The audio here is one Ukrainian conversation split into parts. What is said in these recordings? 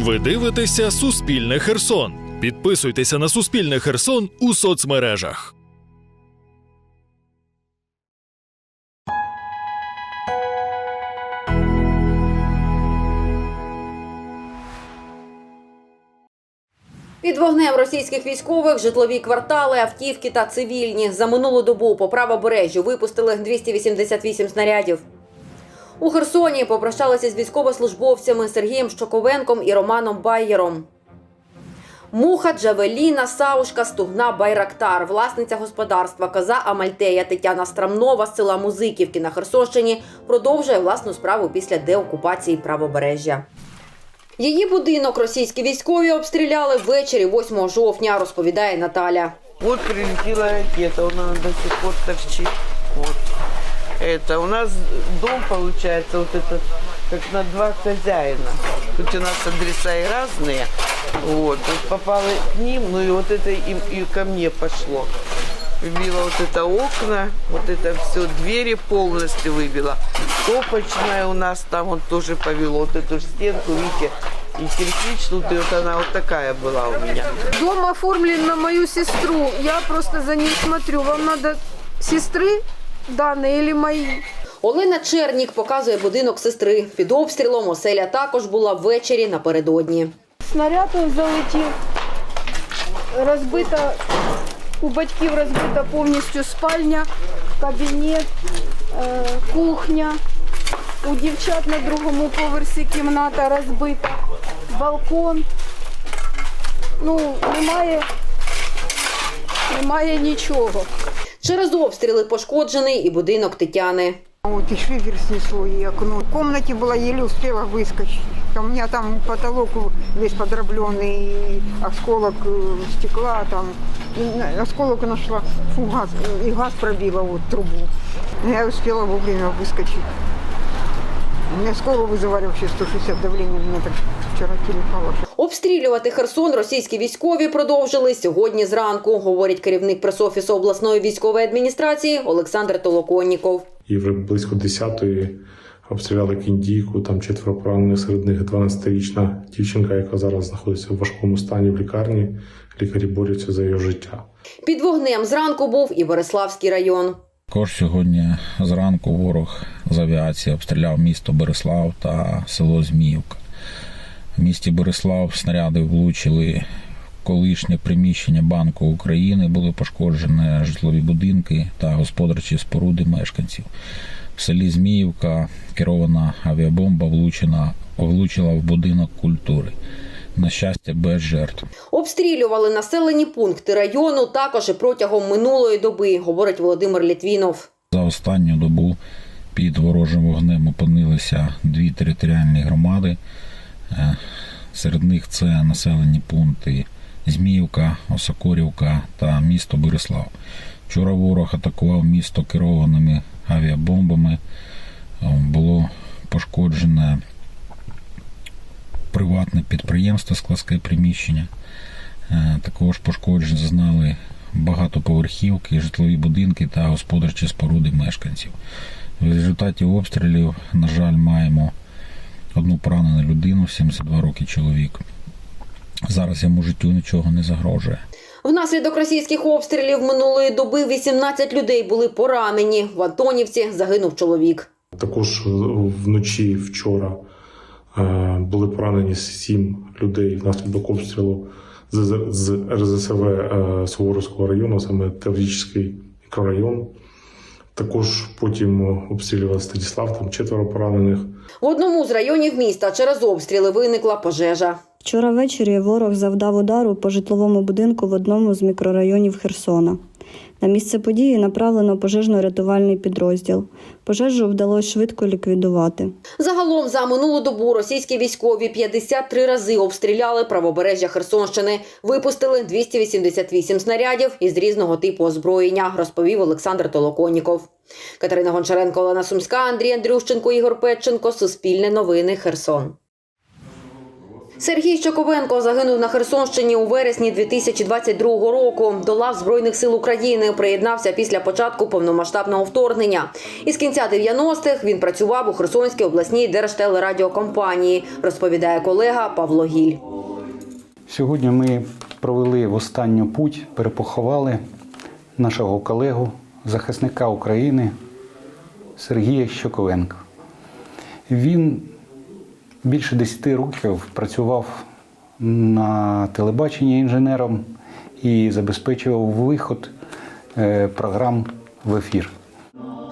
Ви дивитеся Суспільне Херсон. Підписуйтеся на Суспільне Херсон у соцмережах. Під вогнем російських військових житлові квартали, автівки та цивільні за минулу добу по правобережжю випустили 288 снарядів. У Херсоні попрощалися з військовослужбовцями Сергієм Щоковенком і Романом Байєром. Муха, Джавеліна, Саушка, Стугна, Байрактар, власниця господарства, коза Амальтея Тетяна Страмнова з села Музиківки на Херсонщині продовжує власну справу після деокупації правобережжя. Її будинок російські військові обстріляли ввечері 8 жовтня, розповідає Наталя. Вот прилетела ракета, она до сих пор торчит. Вот. Это у нас дом получается вот этот как на два хозяина. Хоть у нас адреса и разные, вот, вот попало к ним, ну и вот это им и ко мне пошло. Выбила вот это окна, вот это все, двери полностью выбила. Топочная у нас там он тоже повело, вот эту стенку, видите, и кирпич тут, и вот она вот такая была у меня. Дом оформлен на мою сестру. Я просто за ней смотрю. Вам надо сестры данные или мои? Олена Чернік показує будинок сестри. Під обстрілом оселя також була ввечері напередодні. Снаряд залетів. Розбита, у батьків розбита повністю спальня, кабінет, е, кухня. У дівчат на другому поверсі кімната розбита, балкон. Ну, немає, немає нічого. Через обстріли пошкоджений і будинок Тетяни. Вот и шифер снесло, и окно. В комнате была, еле успела выскочить. У меня там потолок весь подробленный, и осколок э, стекла там. И на- осколок нашла, фу, газ, и газ пробила вот трубу. Я успела вовремя выскочить. Меня скоро вызывали вообще 160 давление, меня так вчера телепало. Обстрілювати Херсон російські військові продовжили сьогодні зранку, говорить керівник пресофісу обласної військової адміністрації Олександр Толоконніков. І вже близько 10-ї обстріляли кіндійку, там четверо поранених, серед них 12-річна дівчинка, яка зараз знаходиться в важкому стані в лікарні. Лікарі борються за її життя. Під вогнем зранку був і Береславський район. Також сьогодні зранку ворог з авіації обстріляв місто Береслав та село Зміївка. В місті Береслав снаряди влучили в колишнє приміщення Банку України, були пошкоджені житлові будинки та господарчі споруди мешканців. В селі Зміївка керована авіабомба влучена, влучила в будинок культури. На щастя, без жертв. Обстрілювали населені пункти району також і протягом минулої доби, говорить Володимир Літвінов. За останню добу під ворожим вогнем опинилися дві територіальні громади. Е, Серед них це населені пункти Зміївка, Осокорівка та місто Борислав. Вчора ворог атакував місто керованими авіабомбами. Е, Було пошкоджене приватне підприємство, складське приміщення. Е, Також пошкоджень зазнали багатоповерхівки, житлові будинки та господарчі споруди мешканців. В результаті обстрілів, на жаль, маємо одну поранену людину, 72 роки чоловік. Зараз йому життю нічого не загрожує. Внаслідок російських обстрілів минулої доби 18 людей були поранені. В Антонівці загинув чоловік. Також вночі вчора е, були поранені сім людей внаслідок обстрілу з, з РЗСВ е, Суворовського району, саме Таврічський мікрорайон. Також потім обстрілював Станіслав, там четверо поранених. В одному з районів міста через обстріли виникла пожежа. Вчора ввечері ворог завдав удару по житловому будинку в одному з мікрорайонів Херсона. На місце події направлено пожежно-рятувальний підрозділ. Пожежу вдалося швидко ліквідувати. Загалом за минулу добу російські військові 53 рази обстріляли правобережжя Херсонщини, випустили 288 снарядів із різного типу озброєння, розповів Олександр Толоконіков. Катерина Гончаренко, Олена Сумська, Андрій Андрющенко, Ігор Петченко. Суспільне новини. Херсон. Сергій Щоковенко загинув на Херсонщині у вересні 2022 року. До лав Збройних сил України приєднався після початку повномасштабного вторгнення. Із кінця 90-х він працював у Херсонській обласній держтелерадіокомпанії, розповідає колега Павло Гіль. Сьогодні ми провели в останню путь, перепоховали нашого колегу, захисника України Сергія Щоковенка. Він більше 10 років працював на телебаченні інженером і забезпечував виход е, програм в ефір.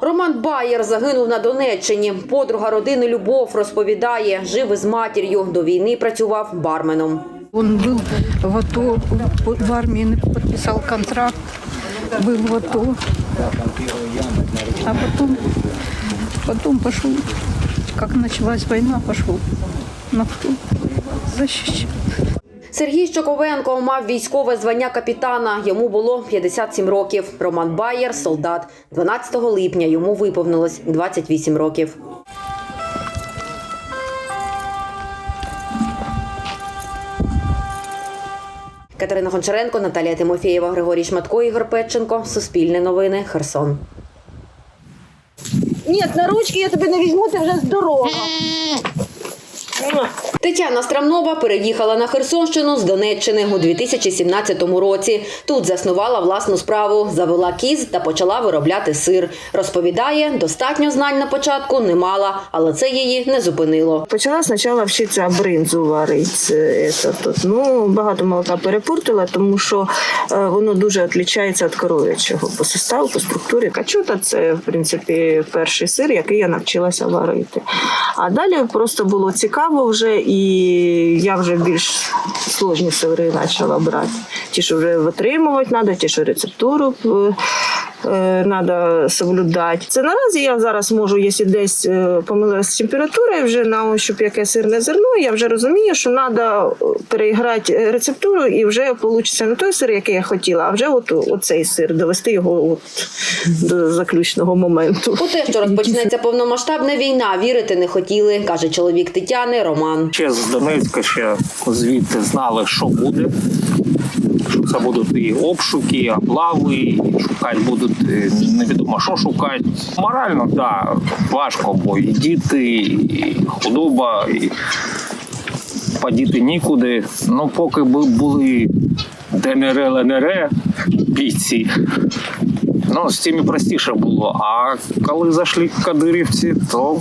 Роман Баєр загинув на Донеччині. Подруга родини Любов розповідає, жив із матір'ю. До війни працював барменом. Он был в АТО, в армии подписал контракт, был в АТО. А потом, потом пошел, как началась война, пошел на фронт защищать. Сергій Щоковенко мав військове звання капітана. Йому було 57 років. Роман Баєр солдат. 12 липня йому виповнилось 28 років. Катерина Гончаренко, Наталія Тимофєєва, Григорій Шматко, Ігор Петченко. Суспільне новини. Херсон. Ні, на ручки я тебе не візьму, ти вже здорова. Тетяна Страмнова переїхала на Херсонщину з Донеччини у 2017 році. Тут заснувала власну справу, завела кіз та почала виробляти сир. Розповідає, достатньо знань на початку не мала, але це її не зупинило. Почала спочатку вчитися бринзу варити. Ну, багато молока перепортила, тому що е, воно дуже відрізняється від коров'ячого по составу, по структурі. Качута це, в принципі, перший сир, який я навчилася варити. А далі просто було цікаво вже, і я вже більш сложні сири почала брати. Ті, що вже витримувати треба, ті, що рецептуру треба соблюдати. Це наразі я зараз можу, якщо десь е, помилилася з температурою, вже на ощуп яке сирне зерно, я вже розумію, що треба переіграти рецептуру і вже вийде не той сир, який я хотіла, а вже от, оцей сир, довести його от, до заключного моменту. У те, що розпочнеться повномасштабна війна, вірити не хотіли, каже чоловік Тетяни Роман. Ще з Донецька ще звідти знали, що буде. Це будуть і обшуки, і облави, і шукати будуть е, невідомо, що шукати. Морально, так, да, важко, бо і діти, і худоба, і подіти нікуди. Ну, поки би були ДНР, ЛНР бійці, ну, з цими простіше було. А коли зайшли кадирівці, то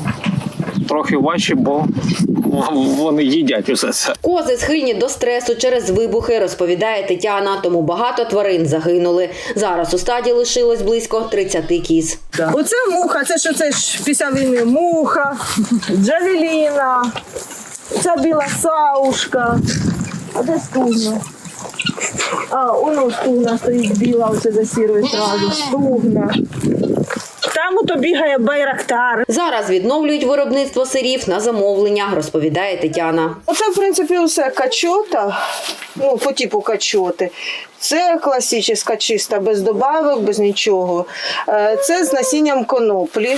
трохи важче, бо вони їдять усе це. Кози схильні до стресу через вибухи, розповідає Тетяна. Тому багато тварин загинули. Зараз у стаді лишилось близько 30 кіз. Оце муха, це що це ж після війни муха, джавеліна, ця біла саушка. А де стугна? А, воно стугна стоїть біла, оце за сірою травою. Стугна. Там ото бігає байрактар. Зараз відновлюють виробництво сирів на замовлення, розповідає Тетяна. Оце, в принципі, усе качота, ну, по типу качоти. Це класична чиста, без добавок, без нічого. Е, Це з насінням коноплі.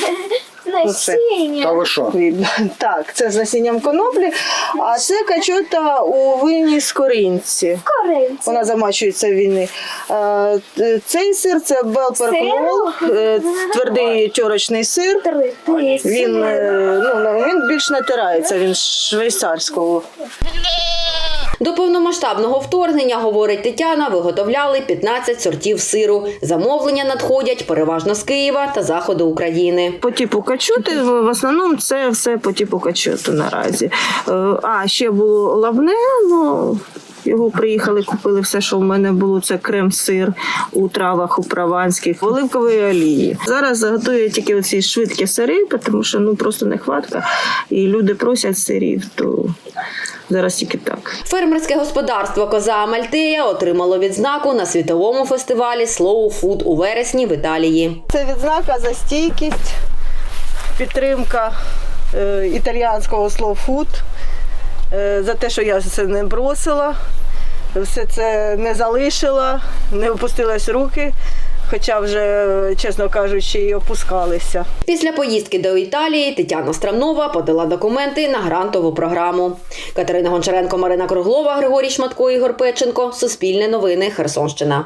Оце. Та ви що? Видно. Так, це з насінням коноплі, а це качота у винній з коринці. Вона замачується в війни. Е, Цей сир це белперкнол, твердий тьорочний сир. Він, е, ну, він більш натирається, він швейцарського. До повномасштабного вторгнення, говорить Тетяна, виготовляли 15 сортів сиру. Замовлення надходять переважно з Києва та заходу України. По типу качоти, в основному це все по типу качоти наразі. Е, А ще було лавне, ну. Його приїхали, купили все, що в мене було. Це крем-сир у травах, у прованських, оливкової олії. Зараз готую тільки оці швидкі сири, тому що ну просто нехватка. І люди просять сирів, то зараз тільки так. Фермерське господарство Коза Амальтея отримало відзнаку на світовому фестивалі Slow Food у вересні в Італії. Це відзнака за стійкість, підтримка е, італіянського slow food, е, за те, що я це не бросила, все це не залишила, не опустилась руки. Хоча вже, чесно кажучи, і опускалися. Після поїздки до Італії Тетяна Страмнова подала документи на грантову програму. Катерина Гончаренко, Марина Круглова, Григорій Шматко, Ігор Печенко. Суспільне новини. Херсонщина.